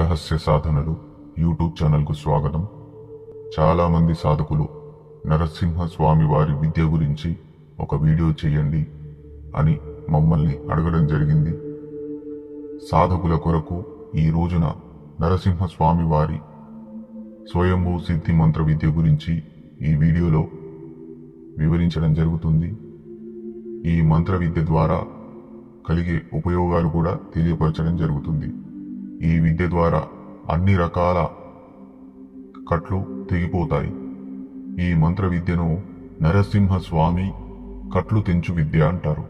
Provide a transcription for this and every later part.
రహస్య సాధనలు యూట్యూబ్ ఛానల్కు స్వాగతం. చాలామంది సాధకులు నరసింహ స్వామి వారి విద్య గురించి ఒక వీడియో చేయండి అని మమ్మల్ని అడగడం జరిగింది. సాధకుల కొరకు ఈ రోజున నరసింహ స్వామి వారి స్వయంభూ సిద్ధి మంత్ర విద్య గురించి ఈ వీడియోలో వివరించడం జరుగుతుంది. ఈ మంత్ర విద్య ద్వారా కలిగే ఉపయోగాలు కూడా తెలియపరచడం జరుగుతుంది. ఈ విద్య ద్వారా అన్ని రకాల కట్లు తెగిపోతాయి. ఈ మంత్ర విద్యను నరసింహ స్వామి కట్లు తెంచు విద్య అంటారు.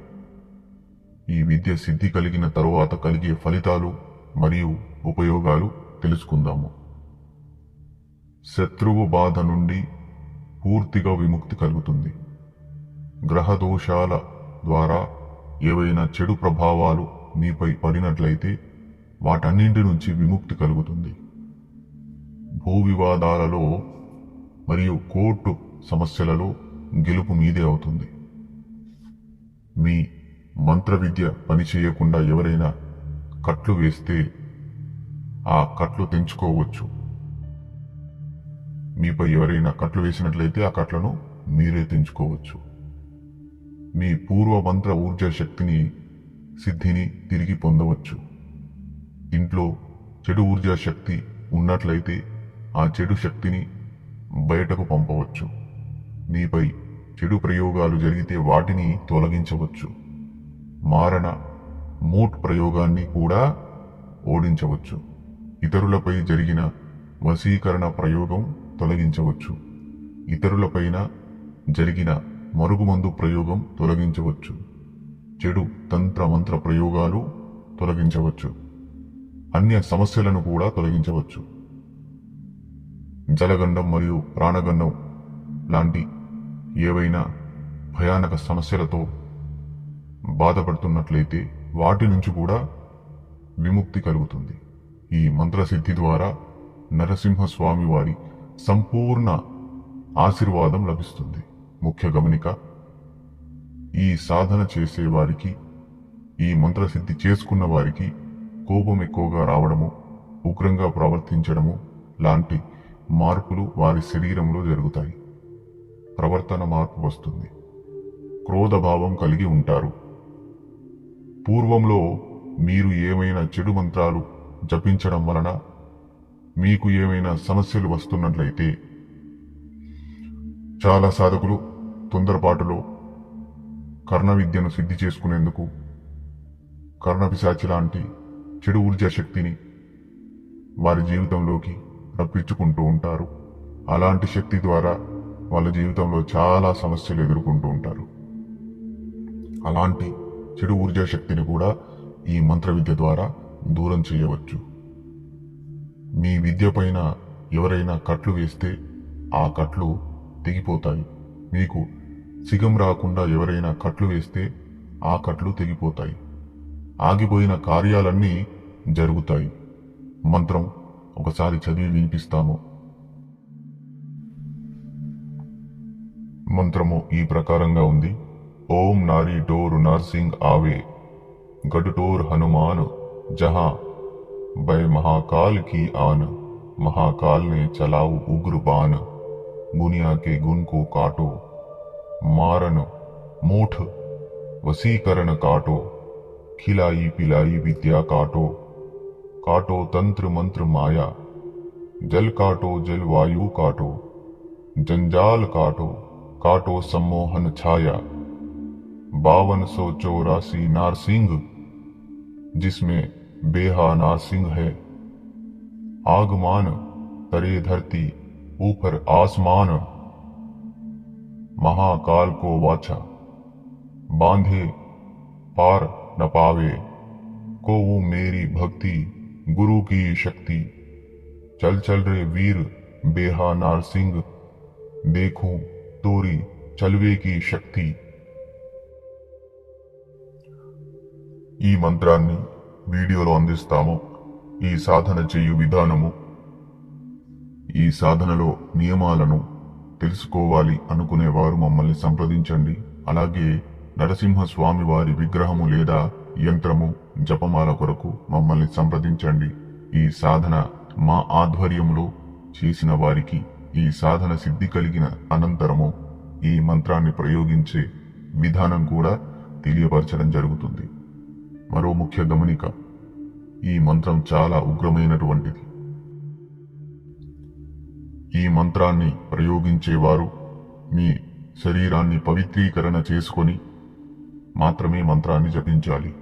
ఈ విద్య సిద్ధి కలిగిన తరువాత కలిగే ఫలితాలు మరియు ఉపయోగాలు తెలుసుకుందాము. శత్రువు బాధ నుండి పూర్తిగా విముక్తి కలుగుతుంది. గ్రహ దోషాల ద్వారా ఏవైనా చెడు ప్రభావాలు మీపై పడినట్లయితే వాటన్నింటి నుంచి విముక్తి కలుగుతుంది. భూ వివాదాలలో మరియు కోర్టు సమస్యలలో గెలుపు మీదే అవుతుంది. మీ మంత్ర విద్య పనిచేయకుండా ఎవరైనా కట్లు వేస్తే ఆ కట్లు తెంచుకోవచ్చు. మీపై ఎవరైనా కట్లు వేసినట్లయితే ఆ కట్లను మీరే తెంచుకోవచ్చు. మీ పూర్వ మంత్ర ఊర్జా శక్తిని సిద్ధిని తిరిగి పొందవచ్చు. ఇంట్లో చెడు ఊర్జా శక్తి ఉన్నట్లయితే ఆ చెడు శక్తిని బయటకు పంపవచ్చు. మీపై చెడు ప్రయోగాలు జరిగితే వాటిని తొలగించవచ్చు. మారణ మూట్ ప్రయోగాన్ని కూడా ఓడించవచ్చు. ఇతరులపై జరిగిన వశీకరణ ప్రయోగం తొలగించవచ్చు. ఇతరులపైన జరిగిన మరుగుమందు ప్రయోగం తొలగించవచ్చు. చెడు తంత్ర మంత్ర ప్రయోగాలు తొలగించవచ్చు. అన్ని సమస్యలను కూడా తొలగించవచ్చు. జలగండం మరియు ప్రాణగండం లాంటి ఏవైనా భయానక సమస్యలతో బాధపడుతున్నట్లయితే వాటి నుంచి కూడా విముక్తి కలుగుతుంది. ఈ మంత్రసిద్ధి ద్వారా నరసింహస్వామి వారి సంపూర్ణ ఆశీర్వాదం లభిస్తుంది. ముఖ్య గమనిక ఈ సాధన చేసే వారికి ఈ మంత్రసిద్ధి చేసుకున్న వారికి కోపం ఎక్కువగా రావడము ఉగ్రంగా ప్రవర్తించడము లాంటి మార్పులు వారి శరీరంలో జరుగుతాయి. ప్రవర్తన మార్పు వస్తుంది. క్రోధభావం కలిగి ఉంటారు. పూర్వంలో మీరు ఏమైనా చెడు మంత్రాలు జపించడం వలన మీకు ఏమైనా సమస్యలు వస్తున్నట్లయితే చాలా సాధకులు తొందరపాటులో కర్ణ విద్యను సిద్ధి చేసుకునేందుకు కర్ణపిశాచి లాంటి చెడు ఊర్జా శక్తిని వారి జీవితంలోకి రప్పించుకుంటూ ఉంటారు. అలాంటి శక్తి ద్వారా వాళ్ళ జీవితంలో చాలా సమస్యలు ఎదుర్కొంటూ ఉంటారు. అలాంటి చెడు ఊర్జా శక్తిని కూడా ఈ మంత్ర విద్య ద్వారా దూరం చేయవచ్చు. మీ విద్య పైన ఎవరైనా కట్లు వేస్తే ఆ కట్లు తెగిపోతాయి. మీకు సిగం రాకుండా ఎవరైనా కట్లు వేస్తే ఆ కట్లు తెగిపోతాయి. ఆగిపోయిన కార్యాలన్నీ జరుగుతాయి మంత్రం ఒకసారి చదివి వినిపిస్తాము మంత్రము ఈ ప్రకారంగా ఉంది ఓం నారీ డోర్ నర్సింగ్ ఆవే गडटोर हनुमान जहां बै महाकाल की आन महाकाल ने चलाऊ उग्र बाण गुनिया के गुण को काटो मारन मूठ वसीकरण काटो खिलाई पिलाई विद्या काटो। काटो तंत्र मंत्र माया। जल काटो, जल वायु काटो। जंजाल काटो काटो सम्मोहन छाया। बावन सौ चौरासी नारसिंह, जिसमें बेहा नारसिंह है। आगमान, तरे धरती, ऊपर आसमान। महाकाल को वाचा। बांधे, पार न पावे को वो मेरी भक्ति गुरु की शक्ति चल चल रे वीर बेहा नारसिंह देखूं तोरी चलवे की शक्ति ఈ మంత్రాన్ని వీడియోలో అందిస్తాము ఈ సాధన చేయు విధానము ఈ సాధనలో నియమాలను తెలుసుకోవాలి అనుకునేవారు మమ్మల్ని సంప్రదించండి అలాగే నరసింహస్వామి వారి విగ్రహము లేదా యంత్రము జపమాల కొరకు మమ్మల్ని సంప్రదించండి. ఈ సాధన మా ఆధ్వర్యంలో చేసిన వారికి ఈ సాధన సిద్ధి కలిగిన అనంతరము ఈ మంత్రాన్ని ప్రయోగించే విధానం కూడా తెలియపరచడం జరుగుతుంది. మరో ముఖ్య గమనిక ఈ మంత్రం చాలా ఉగ్రమైనటువంటిది. ఈ మంత్రాన్ని ప్రయోగించేవారు మీ శరీరాన్ని పవిత్రీకరణ చేసుకొని మాత్రమే మంత్రాన్ని జపించాలి.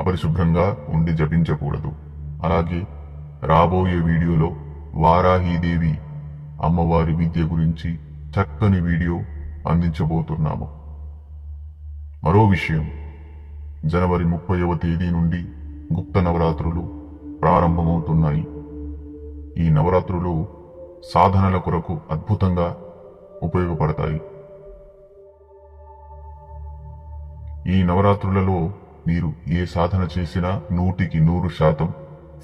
అపరిశుభ్రంగా ఉండి జపించకూడదు. అలాగే రాబోయే వీడియోలో వారాహీదేవి అమ్మవారి విద్య గురించి చక్కని వీడియో అందించబోతున్నాము. మరో విషయం. జనవరి ముప్పైవ తేదీ నుండి గుప్త నవరాత్రులు ప్రారంభమవుతున్నాయి. ఈ నవరాత్రులు సాధనల కొరకు అద్భుతంగా ఉపయోగపడతాయి. ఈ నవరాత్రులలో మీరు ఏ సాధన చేసినా నూటికి నూరు శాతం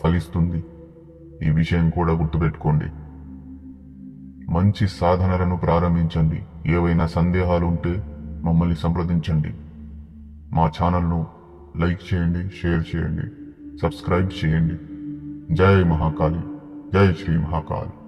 ఫలిస్తుంది. ఈ విషయం కూడా గుర్తుపెట్టుకోండి. మంచి సాధనలను ప్రారంభించండి. ఏవైనా సందేహాలు ఉంటే మమ్మల్ని సంప్రదించండి. మా ఛానల్ను లైక్ చేయండి షేర్ చేయండి సబ్స్క్రైబ్ చేయండి. జై మహాకాళి. జై శ్రీ మహాకాళి.